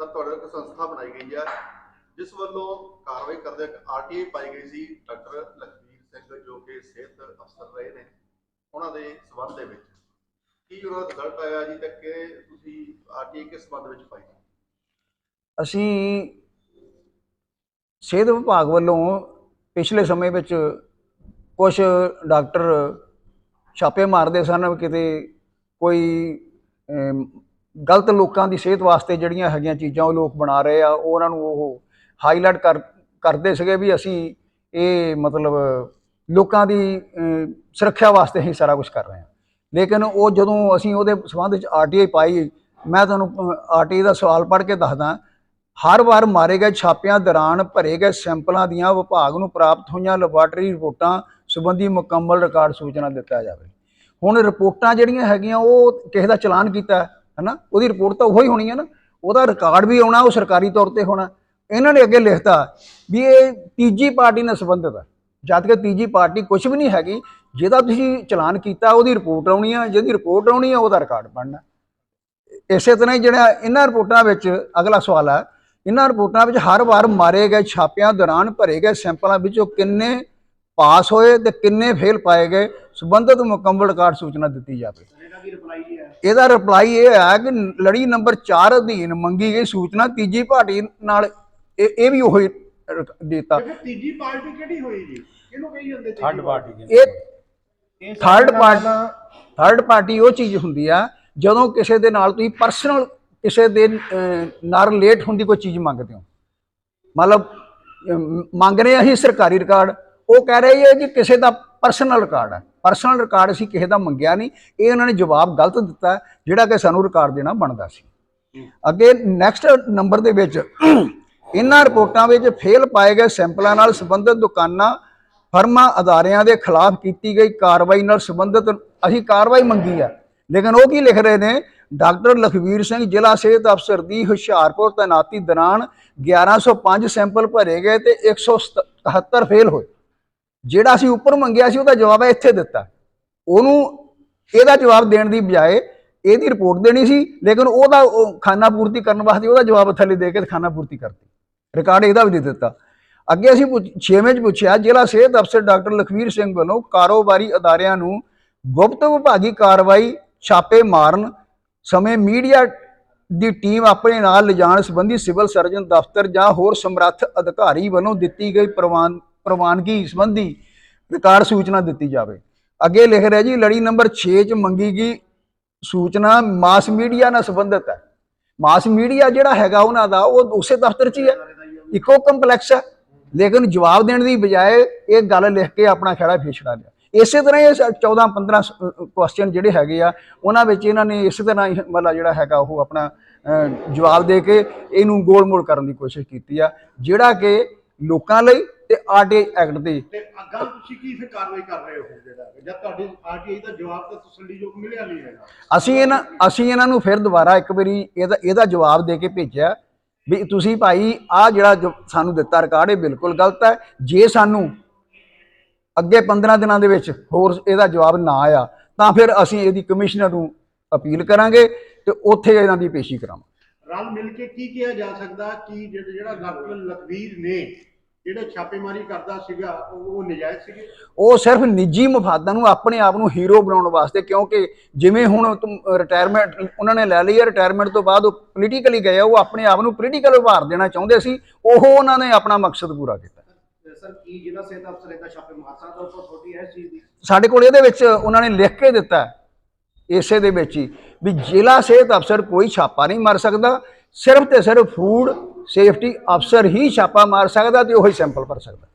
Sir, ਤੁਹਾਡੇ ਇੱਕ ਸੰਸਥਾ ਬਣਾਈ ਗਈ ਹੈ, ਜਿਸ ਵੱਲੋਂ ਕਾਰਵਾਈ ਕਰਦੇ ਆਰਟੀਆਈ ਪਾਈ ਗਈ ਸੀ, ਡਾਕਟਰ ਲਖਵੀਰ ਸਿੰਘ, ਜੋ ਕਿ ਸਿਹਤ ਅਫਸਰ ਰਹੇ ਨੇ ਉਹਨਾਂ ਦੇ ਸਬੰਧ ਦੇ ਵਿੱਚ। ਕੀ ਉਹਨਾਂ ਦਾ ਰਿਜ਼ਲਟ ਆਇਆ ਜੀ ਤੇ ਕਿ ਤੁਸੀਂ ਆਰਟੀਆਈ ਕਿਸ ਸਬੰਧ ਵਿੱਚ ਪਾਈ ਅਸੀਂ ਸਿਹਤ ਵਿਭਾਗ ਵੱਲੋਂ ਪਿਛਲੇ ਸਮੇਂ ਵਿੱਚ ਕੁਝ ਡਾਕਟਰ ਛਾਪੇ ਮਾਰਦੇ ਸਨ, ਕਿਤੇ ਕੋਈ ਗਲਤ ਲੋਕਾਂ ਦੀ ਸਿਹਤ ਵਾਸਤੇ ਜਿਹੜੀਆਂ ਹੈਗੀਆਂ ਚੀਜ਼ਾਂ ਉਹ ਲੋਕ ਬਣਾ ਰਹੇ ਆ ਉਹਨਾਂ ਨੂੰ ਉਹ ਹਾਈਲਾਈਟ ਕਰ, ਕਰਦੇ ਸੀਗੇ ਵੀ ਅਸੀਂ ਇਹ ਮਤਲਬ ਲੋਕਾਂ ਦੀ ਸੁਰੱਖਿਆ ਵਾਸਤੇ ਹੀ ਸਾਰਾ ਕੁਝ ਕਰ ਰਹੇ ਹਾਂ। ਲੇਕਿਨ ਉਹ ਜਦੋਂ ਅਸੀਂ ਉਹਦੇ ਸੰਬੰਧ ਵਿੱਚ ਆਰਟੀਆਈ ਪਾਈ, ਮੈਂ ਤੁਹਾਨੂੰ ਆਰਟੀਆਈ ਦਾ ਸਵਾਲ ਪੜ੍ਹ ਕੇ ਦੱਸਦਾ, ਹਰ ਵਾਰ ਮਾਰੇ ਗਏ ਛਾਪਿਆਂ ਦੌਰਾਨ ਭਰੇ ਗਏ ਸੈਂਪਲਾਂ ਦੀਆਂ ਵਿਭਾਗ ਨੂੰ ਪ੍ਰਾਪਤ ਹੋਈਆਂ ਲੈਬਾਰਟਰੀ ਰਿਪੋਰਟਾਂ ਸੰਬੰਧੀ ਮੁਕੰਮਲ ਰਿਕਾਰਡ ਸੂਚਨਾ ਦਿੱਤਾ ਜਾਵੇ। ਹੁਣ ਰਿਪੋਰਟਾਂ ਜਿਹੜੀਆਂ ਹੈਗੀਆਂ ਉਹ ਕਿਸੇ ਦਾ ਚਲਾਨ ਕੀਤਾ ਹਨਾ? ਉਹਦੀ ਰਿਪੋਰਟ ਤਾਂ ਉਹੀ ਹੋਣੀ ਹੈ ਨਾ। ਉਹਦਾ ਰਿਕਾਰਡ ਵੀ ਆਉਣਾ, ਉਹ ਸਰਕਾਰੀ ਤੌਰ ਤੇ ਹੋਣਾ। ਇਹਨਾਂ ਨੇ ਅੱਗੇ ਲਿਖਤਾ ਵੀ ਇਹ ਤੀਜੀ ਪਾਰਟੀ ਨਾਲ ਸੰਬੰਧਿਤ ਹੈ ਜਦ ਕਿ ਤੀਜੀ ਪਾਰਟੀ ਕੁਝ ਵੀ ਨਹੀਂ ਹੈਗੀ। ਜਿਹਦਾ ਤੁਸੀਂ ਚਲਾਨ ਕੀਤਾ, ਉਹਦੀ ਰਿਪੋਰਟ ਆਉਣੀ ਆ। ਜਿਹਦੀ ਰਿਪੋਰਟ ਆਉਣੀ ਆ, ਉਹਦਾ ਰਿਕਾਰਡ ਬਣਨਾ। ਇਸੇ ਤਰ੍ਹਾਂ ਹੀ ਜਿਹੜਾ ਇਹਨਾਂ ਰਿਪੋਰਟਾਂ ਵਿੱਚ ਅਗਲਾ ਸਵਾਲ ਹੈ ਇਹਨਾਂ ਰਿਪੋਰਟਾਂ ਵਿੱਚ ਹਰ ਵਾਰ ਮਾਰੇ ਗਏ, ਛਾਪਿਆਂ ਦੌਰਾਨ ਭਰੇ ਗਏ ਸੈਂਪਲਾਂ ਵਿੱਚੋਂ ਕਿੰਨੇ ਪਾਸ ਹੋਏ ਤੇ ਕਿੰਨੇ ਫੇਲ ਪਾਏ ਗਏ ਸੰਬੰਧਿਤ ਮੁਕੰਮਲ ਰਿਕਾਰਡ ਸੂਚਨਾ ਦਿੱਤੀ ਜਾਵੇ। ਇਹਦਾ ਰਿਪਲਾਈ ਹੀ ਹੈ ਇਹਦਾ ਰਿਪਲਾਈ ਇਹ ਹੈ ਕਿ ਲੜੀ ਨੰਬਰ 4 ਅਧੀਨ ਮੰਗੀ ਗਈ ਸੂਚਨਾ ਤੀਜੀ ਪਾਰਟੀ ਨਾਲ ਇਹ ਵੀ ਉਹੀ ਦਿੱਤਾ। ਤੀਜੀ ਪਾਰਟੀ ਕਿਹੜੀ ਹੋਈ ਜੀ? ਕਿਹਨੂੰ ਕਹੀ ਜਾਂਦੇ ਥਰਡ ਪਾਰਟੀ ਇਹ ਥਰਡ ਪਾਰਟੀ ਥਰਡ ਪਾਰਟੀ ਉਹ ਚੀਜ਼ ਹੁੰਦੀ ਆ ਜਦੋਂ ਕਿਸੇ ਦੇ ਨਾਲ ਤੁਸੀਂ ਪਰਸਨਲ ਕਿਸੇ ਦੇ ਨਾਲ ਰਿਲੇਟ ਹੁੰਦੀ ਕੋਈ ਚੀਜ਼ ਮੰਗਦੇ ਹੋ। ਮਤਲਬ ਮੰਗ ਰਹੇ ਆ ਅਸੀਂ ਸਰਕਾਰੀ ਰਿਕਾਰਡ ਉਹ ਕਹਿ ਰਹੇ ਹੈ ਕਿ ਕਿਸੇ ਦਾ ਪਰਸਨਲ ਰਿਕਾਰਡ ਹੈ। ਪਰਸਨਲ ਰਿਕਾਰਡ ਅਸੀਂ ਕਿਸੇ ਦਾ ਮੰਗਿਆ ਨਹੀਂ। ਇਹ ਉਹਨਾਂ ਨੇ ਜਵਾਬ ਗਲਤ ਦਿੱਤਾ ਜਿਹੜਾ ਕਿ ਸਾਨੂੰ ਰਿਕਾਰਡ ਦੇਣਾ ਬਣਦਾ ਸੀ। ਅੱਗੇ ਨੈਕਸਟ ਨੰਬਰ ਦੇ ਵਿੱਚ ਇਹਨਾਂ ਰਿਪੋਰਟਾਂ ਵਿੱਚ ਫੇਲ ਪਾਏ ਗਏ ਸੈਂਪਲਾਂ ਨਾਲ ਸੰਬੰਧਿਤ ਦੁਕਾਨਾਂ ਫਰਮਾਂ ਅਦਾਰਿਆਂ ਦੇ ਖਿਲਾਫ ਕੀਤੀ ਗਈ ਕਾਰਵਾਈ ਨਾਲ ਸੰਬੰਧਿਤ ਅਸੀਂ ਕਾਰਵਾਈ ਮੰਗੀ ਹੈ। ਲੇਕਿਨ ਉਹ ਕੀ ਲਿਖ ਰਹੇ ਨੇ? ਡਾਕਟਰ ਲਖਵੀਰ ਸਿੰਘ ਜ਼ਿਲ੍ਹਾ ਸਿਹਤ ਅਫਸਰ ਦੀ ਹੁਸ਼ਿਆਰਪੁਰ ਤੈਨਾਤੀ ਦੌਰਾਨ 1105 ਸੈਂਪਲ ਭਰੇ ਗਏ ਤੇ 177 ਫੇਲ ਹੋਏ। ਜਿਹੜਾ ਅਸੀਂ ਉੱਪਰ ਮੰਗਿਆ ਸੀ, ਉਹਦਾ ਜਵਾਬ ਹੈ ਇੱਥੇ ਦਿੱਤਾ। ਉਹਨੂੰ ਇਹਦਾ ਜਵਾਬ ਦੇਣ ਦੀ ਬਜਾਏ ਇਹਦੀ ਰਿਪੋਰਟ ਦੇਣੀ ਸੀ, ਲੇਕਿਨ ਉਹਦਾ ਉਹ ਖਾਨਾ ਪੂਰਤੀ ਕਰਨ ਵਾਸਤੇ ਉਹਦਾ ਜਵਾਬ ਥੱਲੇ ਦੇ ਕੇ ਖਾਨਾ ਪੂਰਤੀ ਕਰਤੀ। ਰਿਕਾਰਡ ਇਹਦਾ ਵੀ ਦੇ ਦਿੱਤਾ। ਅੱਗੇ ਅਸੀਂ ਪੁੱਛ- ਛੇਵੇਂ ਚ ਪੁੱਛਿਆ, ਜ਼ਿਲ੍ਹਾ ਸਿਹਤ ਅਫਸਰ ਡਾਕਟਰ ਲਖਵੀਰ ਸਿੰਘ ਵੱਲੋਂ ਕਾਰੋਬਾਰੀ ਅਦਾਰਿਆਂ ਨੂੰ ਗੁਪਤ ਵਿਭਾਗੀ ਕਾਰਵਾਈ ਛਾਪੇ ਮਾਰਨ ਸਮੇਂ ਮੀਡੀਆ ਦੀ ਟੀਮ ਆਪਣੇ ਨਾਲ ਲਿਜਾਣ ਸੰਬੰਧੀ ਸਿਵਲ ਸਰਜਨ ਦਫ਼ਤਰ ਜਾਂ ਹੋਰ ਸਮਰੱਥ ਅਧਿਕਾਰੀ ਵੱਲੋਂ ਦਿੱਤੀ ਗਈ ਪ੍ਰਵਾਨ ਪ੍ਰਵਾਨਗੀ ਸੰਬੰਧੀ ਰਿਕਾਰਡ ਸੂਚਨਾ ਦਿੱਤੀ ਜਾਵੇ। ਅੱਗੇ ਲਿਖ ਰਿਹਾ ਜੀ, ਲੜੀ ਨੰਬਰ 6 ਚ ਮੰਗੀ ਗਈ ਸੂਚਨਾ ਮਾਸ ਮੀਡੀਆ ਨਾਲ ਸੰਬੰਧਿਤ ਹੈ। ਮਾਸ ਮੀਡੀਆ ਜਿਹੜਾ ਹੈਗਾ ਉਹਨਾਂ ਦਾ, ਉਹ ਉਸੇ ਦਫ਼ਤਰ 'ਚ ਹੀ ਹੈ। ਇੱਕੋ ਕੰਪਲੈਕਸ ਹੈ। ਲੇਕਿਨ ਜਵਾਬ ਦੇਣ ਦੀ ਬਜਾਏ ਇਹ ਗੱਲ ਲਿਖ ਕੇ ਆਪਣਾ ਖੜਾ ਫੇਛੜਾ ਲਿਆ। ਇਸੇ ਤਰ੍ਹਾਂ ਇਹ 14 15 ਕੁਐਸਚਨ ਜਿਹੜੇ ਹੈਗੇ ਆ, ਉਹਨਾਂ ਵਿੱਚ ਇਹਨਾਂ ਨੇ ਇਸੇ ਤਰ੍ਹਾਂ ਹੀ ਮਤਲਬ ਜਿਹੜਾ ਹੈਗਾ ਉਹ ਆਪਣਾ ਜਵਾਬ ਦੇ ਕੇ ਇਹਨੂੰ ਗੋਲ-ਮੋਲ ਕਰਨ ਦੀ ਕੋਸ਼ਿਸ਼ ਕੀਤੀ ਆ। ਜਿਹੜਾ ਕਿ ਲੋਕਾਂ ਲਈ ਤੇ ਆਰਟੀ ਐਕਟ ਦੇ। ਤੇ ਅੱਗਾ ਤੁਸੀਂ ਕੀ ਫਿਰ ਕਾਰਵਾਈ ਕਰ ਰਹੇ ਹੋ ਜਿਹੜਾ? ਜਦ ਤੁਹਾਡੀ ਆਰਟੀਆਈ ਦਾ ਜਵਾਬ ਤਾਂ ਤਸੱਲੀਯੋਗ ਮਿਲਿਆ ਨਹੀਂ ਹੈਗਾ। ਅਸੀਂ ਇਹਨਾਂ ਅਸੀਂ ਇਹਨਾਂ ਨੂੰ ਫਿਰ ਦੁਬਾਰਾ ਇੱਕ ਵਾਰੀ ਇਹਦਾ ਇਹਦਾ ਜਵਾਬ ਦੇ ਕੇ ਭੇਜਿਆ ਵੀ ਤੁਸੀਂ ਭਾਈ ਆ ਜਿਹੜਾ ਸਾਨੂੰ ਦਿੱਤਾ ਰਿਕਾਰਡ ਇਹ ਬਿਲਕੁਲ ਗਲਤ ਹੈ। ਜੇ ਸਾਨੂੰ ਅੱਗੇ 15 ਦਿਨਾਂ ਦੇ ਵਿੱਚ ਹੋਰ ਇਹਦਾ ਜਵਾਬ ਨਾ ਆਇਆ ਤਾਂ ਫਿਰ ਅਸੀਂ ਇਹਦੀ ਕਮਿਸ਼ਨਰ ਨੂੰ ਅਪੀਲ ਕਰਾਂਗੇ ਤੇ ਉੱਥੇ ਇਹਨਾਂ ਦੀ ਪੇਸ਼ੀ ਕਰਾਵਾਂਗੇ। ਰਲ ਮਿਲ ਕੇ ਕੀ ਕਿਹਾ ਜਾ ਸਕਦਾ ਕਿ ਜਿਹੜਾ ਡਾਕਟਰ ਲਖਵੀਰ ਨੇ ਜਿਹੜਾ ਛਾਪੇਮਾਰੀ ਕਰਦਾ ਸੀਗਾ ਉਹ ਨਜਾਇਜ਼ ਸੀਗੇ? ਉਹ ਸਿਰਫ ਨਿੱਜੀ ਮਫਾਦਾਂ ਨੂੰ ਆਪਣੇ ਆਪ ਨੂੰ ਹੀਰੋ ਬਣਾਉਣ ਵਾਸਤੇ ਕਿਉਂਕਿ ਜਿਵੇਂ ਹੁਣ ਰਿਟਾਇਰਮੈਂਟ ਉਹਨਾਂ ਨੇ ਲੈ ਲਈ ਹੈ ਰਿਟਾਇਰਮੈਂਟ ਤੋਂ ਬਾਅਦ ਉਹ ਪੋਲੀਟੀਕਲੀ ਗਏ ਉਹ ਆਪਣੇ ਆਪ ਨੂੰ ਪੋਲੀਟੀਕਲ ਉਭਾਰ ਦੇਣਾ ਚਾਹੁੰਦੇ ਸੀ ਉਹ ਉਹਨਾਂ ਨੇ ਆਪਣਾ ਮਕਸਦ ਪੂਰਾ ਕੀਤਾ। ਸਰ ਕੀ ਜ਼ਿਲ੍ਹਾ ਸਿਹਤ ਅਫਸਰ ਇਹਦਾ ਛਾਪੇ ਮਾਰ ਸਕਦਾ ਉਹ ਛੋਟੀ ਹੈ ਇਸ ਚੀਜ਼ ਦੀ ਸਾਡੇ ਕੋਲ ਇਹਦੇ ਵਿੱਚ ਉਹਨਾਂ ਨੇ ਲਿਖ ਕੇ ਦਿੱਤਾ ਇਸੇ ਦੇ ਵਿੱਚ ਹੀ ਵੀ ਜ਼ਿਲ੍ਹਾ ਸਿਹਤ ਅਫਸਰ ਕੋਈ ਛਾਪਾ ਨਹੀਂ ਮਾਰ ਸਕਦਾ ਸਿਰਫ ਤੇ ਸਿਰਫ ਫੂਡ ਸੇਫਟੀ ਅਫਸਰ ਹੀ ਛਾਪਾ ਮਾਰ ਸਕਦਾ ਤੇ ਉਹੀ ਸੈਂਪਲ ਭਰ ਸਕਦਾ।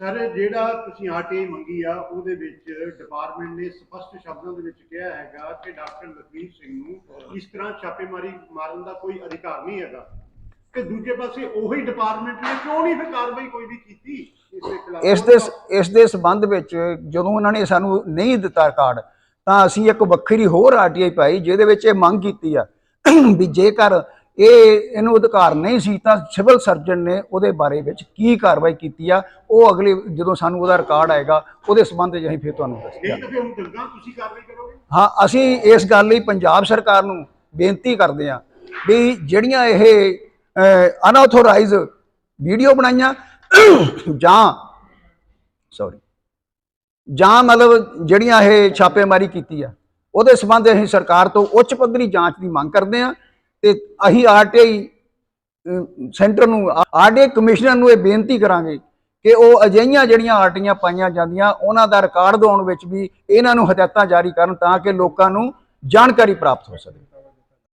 ਸਰ ਜਿਹੜਾ ਤੁਸੀਂ ਆਰਟੀਆਈ ਮੰਗੀ ਆ ਉਹਦੇ ਵਿੱਚ ਡਿਪਾਰਟਮੈਂਟ ਨੇ ਸਪਸ਼ਟ ਸ਼ਬਦਾਂ ਦੇ ਵਿੱਚ ਕਿਹਾ ਹੈਗਾ ਕਿ ਡਾਕਟਰ ਲਖਵੀਰ ਸਿੰਘ ਨੂੰ ਇਸ ਤਰ੍ਹਾਂ ਛਾਪੇਮਾਰੀ ਮਾਰਨ ਦਾ ਕੋਈ ਅਧਿਕਾਰ ਨਹੀਂ ਹੈਗਾ। ਤੇ ਦੂਜੇ ਪਾਸੇ ਉਹੀ ਡਿਪਾਰਟਮੈਂਟ ਨੇ ਕਿਉਂ ਨਹੀਂ ਫਿਰ ਕਾਰਵਾਈ ਕੋਈ ਵੀ ਕੀਤੀ ਇਸ ਦੇ ਇਸ ਦੇ ਸਬੰਧ ਵਿੱਚ ਜਦੋਂ ਉਹਨਾਂ ਨੇ ਸਾਨੂੰ ਨਹੀਂ ਦਿੱਤਾ ਰਿਕਾਰਡ ਤਾਂ ਅਸੀਂ ਇੱਕ ਵੱਖਰੀ ਹੋਰ ਆਰਟੀਆਈ ਪਾਈ ਜਿਹਦੇ ਵਿੱਚ ਇਹ ਮੰਗ ਕੀਤੀ ਆ ਵੀ ਜੇਕਰ ਇਹ ਇਹਨੂੰ ਅਧਿਕਾਰ ਨਹੀਂ ਸੀ ਤਾਂ ਸਿਵਲ ਸਰਜਨ ਨੇ ਉਹਦੇ ਬਾਰੇ ਵਿੱਚ ਕੀ ਕਾਰਵਾਈ ਕੀਤੀ ਆ ਉਹ ਅਗਲੇ ਜਦੋਂ ਸਾਨੂੰ ਉਹਦਾ ਰਿਕਾਰਡ ਆਏਗਾ ਉਹਦੇ ਸਬੰਧ ਵਿੱਚ ਅਸੀਂ ਫਿਰ ਤੁਹਾਨੂੰ ਦੱਸਾਂਗੇ ਨਹੀਂ ਤਾਂ ਫਿਰ ਹੁਣ ਦੰਗਾ ਤੁਸੀਂ ਕਾਰਵਾਈ ਕਰੋਗੇ? ਹਾਂ ਅਸੀਂ ਇਸ ਗੱਲ ਲਈ ਪੰਜਾਬ ਸਰਕਾਰ ਨੂੰ ਬੇਨਤੀ ਕਰਦੇ ਹਾਂ ਵੀ ਜਿਹੜੀਆਂ ਇਹ ਅਨਆਥੋਰਾਈਜ਼ ਵੀਡੀਓ ਬਣਾਈਆਂ ਜਾਂ ਸੌਰੀ ਜਾਂ ਮਤਲਬ ਜਿਹੜੀਆਂ ਇਹ ਛਾਪੇਮਾਰੀ ਕੀਤੀ ਆ ਉਹਦੇ ਸੰਬੰਧ ਅਸੀਂ ਸਰਕਾਰ ਤੋਂ ਉੱਚ ਪੱਧਰੀ ਜਾਂਚ ਦੀ ਮੰਗ ਕਰਦੇ ਆ ਤੇ ਅਸੀਂ ਆਰਟੀਆਈ ਸੈਂਟਰ ਨੂੰ ਆਰਟੀਆਈ ਕਮਿਸ਼ਨਰ ਨੂੰ ਇਹ ਬੇਨਤੀ ਕਰਾਂਗੇ ਕਿ ਉਹ ਅਜਿਹੀਆਂ ਜਿਹੜੀਆਂ ਆਰਟੀਆਂ ਪਾਈਆਂ ਜਾਂਦੀਆਂ, ਉਹਨਾਂ ਦਾ ਰਿਕਾਰਡ ਦਿਵਾਉਣ ਵਿੱਚ ਵੀ ਇਹਨਾਂ ਨੂੰ ਹਦਾਇਤਾਂ ਜਾਰੀ ਕਰਨ ਤਾਂ ਕਿ ਲੋਕਾਂ ਨੂੰ ਜਾਣਕਾਰੀ ਪ੍ਰਾਪਤ ਹੋ ਸਕੇ।